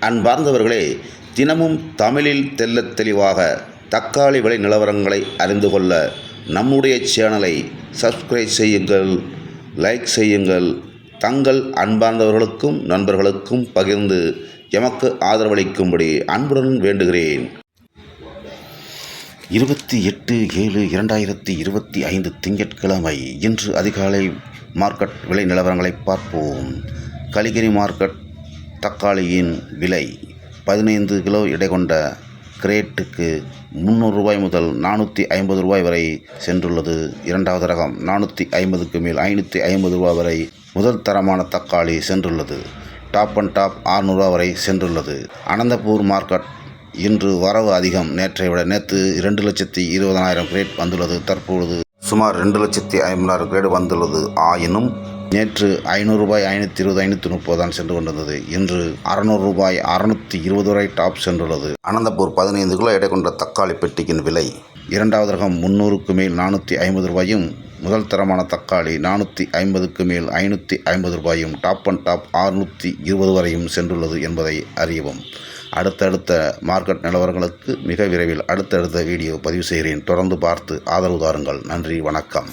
அன்பார்ந்தவர்களே தினமும் தமிழில் தெள்ளத் தெளிவாக தக்காளி விலை நிலவரங்களை அறிந்து கொள்ள நம்முடைய சேனலை சப்ஸ்கிரைப் செய்யுங்கள் லைக் செய்யுங்கள். தங்கள் அன்பார்ந்தவர்களுக்கும் நண்பர்களுக்கும் பகிர்ந்து எமக்கு ஆதரவளிக்கும்படி அன்புடன் வேண்டுகிறேன். இருபத்தி எட்டு ஏழு இரண்டாயிரத்தி இருபத்தி ஐந்து திங்கட்கிழமை இன்று அதிகாலை மார்க்கெட் விலை நிலவரங்களை பார்ப்போம். கலிகிரி மார்க்கெட் தக்காளியின் விலை பதினைந்து கிலோ எடை கொண்ட கிரேட்டுக்கு முந்நூறு ரூபாய் முதல் நானூற்றி ஐம்பது ரூபாய் வரை சென்றுள்ளது. இரண்டாவது ரகம் நானூற்றி ஐம்பதுக்கு மேல் ஐநூற்றி ஐம்பது ரூபாய் வரை முதல் தரமான தக்காளி சென்றுள்ளது. டாப் அண்ட் டாப் ஆறுநூறுவா வரை சென்றுள்ளது. அனந்தபூர் மார்க்கெட் இன்று வரவு அதிகம். நேற்றை விட நேற்று இரண்டு லட்சத்தி இருபதனாயிரம் கிரேட் வந்துள்ளது. தற்பொழுது சுமார் ரெண்டு லட்சத்தி ஐம்பதாயிரம் கிரேடு வந்துள்ளது. ஆயினும் நேற்று ஐநூறு ரூபாய் ஐநூற்றி இருபது ஐநூற்றி முப்பது தான் சென்று கொண்டிருந்தது. இன்று அறநூறு ரூபாய் அறுநூற்றி இருபது வரை டாப் சென்றுள்ளது. அனந்தபூர் பதினைந்து கிலோ எடை கொண்ட தக்காளி பெட்டிக்கின் விலை இரண்டாவது ரகம் முந்நூறுக்கு மேல் நானூற்றி ஐம்பது ரூபாயும் முதல் தரமான தக்காளி நானூற்றி ஐம்பதுக்கு மேல் ஐநூற்றி ஐம்பது ரூபாயும் டாப் அண்ட் டாப் ஆறுநூற்றி இருபது வரையும் சென்றுள்ளது என்பதை அறியவும். அடுத்தடுத்த மார்க்கெட் நிலவரங்களுக்கு மிக விரைவில் அடுத்தடுத்த வீடியோ பதிவு செய்கிறேன். தொடர்ந்து பார்த்து ஆதரவு தாருங்கள். நன்றி வணக்கம்.